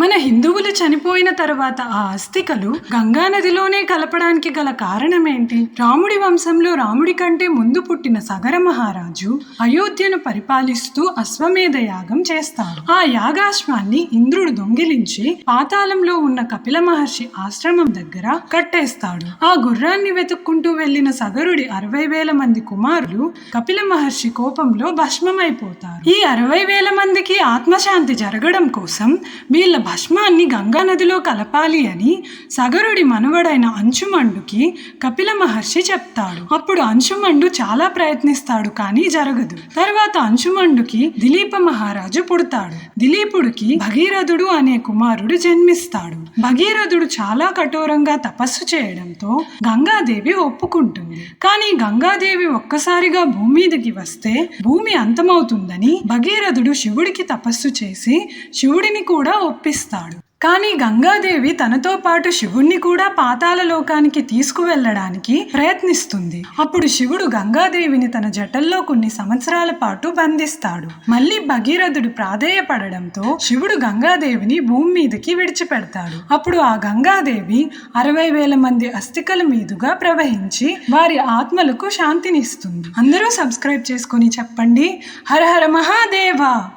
మన హిందువులు చనిపోయిన తర్వాత ఆ అస్థికలు గంగా నదిలోనే కలపడానికి గల కారణం ఏంటి రాముడి వంశంలో రాముడి కంటే ముందు పుట్టిన సగర మహారాజు అయోధ్యను పరిపాలిస్తూ అశ్వమేధ యాగం చేస్తాడు. ఆ యాగాశ్వాన్ని ఇంద్రుడు దొంగిలించి పాతాళంలో ఉన్న కపిల మహర్షి ఆశ్రమం దగ్గర కట్టేస్తాడు. ఆ గుర్రాన్ని వెతుక్కుంటూ వెళ్ళిన సగరుడి అరవై వేల మంది కుమారులు కపిల మహర్షి కోపంలో భస్మమైపోతారు. ఈ అరవై వేల మందికి ఆత్మశాంతి జరగడం కోసం వీళ్ళ భస్మాన్ని గంగా నదిలో కలపాలి అని సగరుడి మనవడైన అంశుమండుకి కపిల మహర్షి చెప్తాడు. అప్పుడు అంశుమండు చాలా ప్రయత్నిస్తాడు కానీ జరగదు. తర్వాత అంశుమండుకి దిలీప మహారాజు పుడతాడు. దిలీపుడికి భగీరథుడు అనే కుమారుడు జన్మిస్తాడు. భగీరథుడు చాలా కఠోరంగా తపస్సు చేయడంతో గంగాదేవి ఒప్పుకుంటుంది. కానీ గంగాదేవి ఒక్కసారిగా భూమి మీదకి వస్తే భూమి అంతమవుతుందని భగీరథుడు శివుడికి తపస్సు చేసి శివుడిని కూడా ఒప్పిస్తాడు. కానీ గంగాదేవి తనతో పాటు శివుణ్ణి కూడా పాతాల లోకానికి తీసుకువెళ్ళడానికి ప్రయత్నిస్తుంది. అప్పుడు శివుడు గంగాదేవిని తన జటల్లో కొన్ని సంవత్సరాల పాటు బంధిస్తాడు. మళ్ళీ భగీరథుడు ప్రాధేయపడడంతో శివుడు గంగాదేవిని భూమి మీదకి విడిచిపెడతాడు. అప్పుడు ఆ గంగాదేవి అరవై వేల మంది అస్థికల మీదుగా ప్రవహించి వారి ఆత్మలకు శాంతినిస్తుంది. అందరూ సబ్స్క్రైబ్ చేసుకొని చెప్పండి. హర హర మహాదేవా!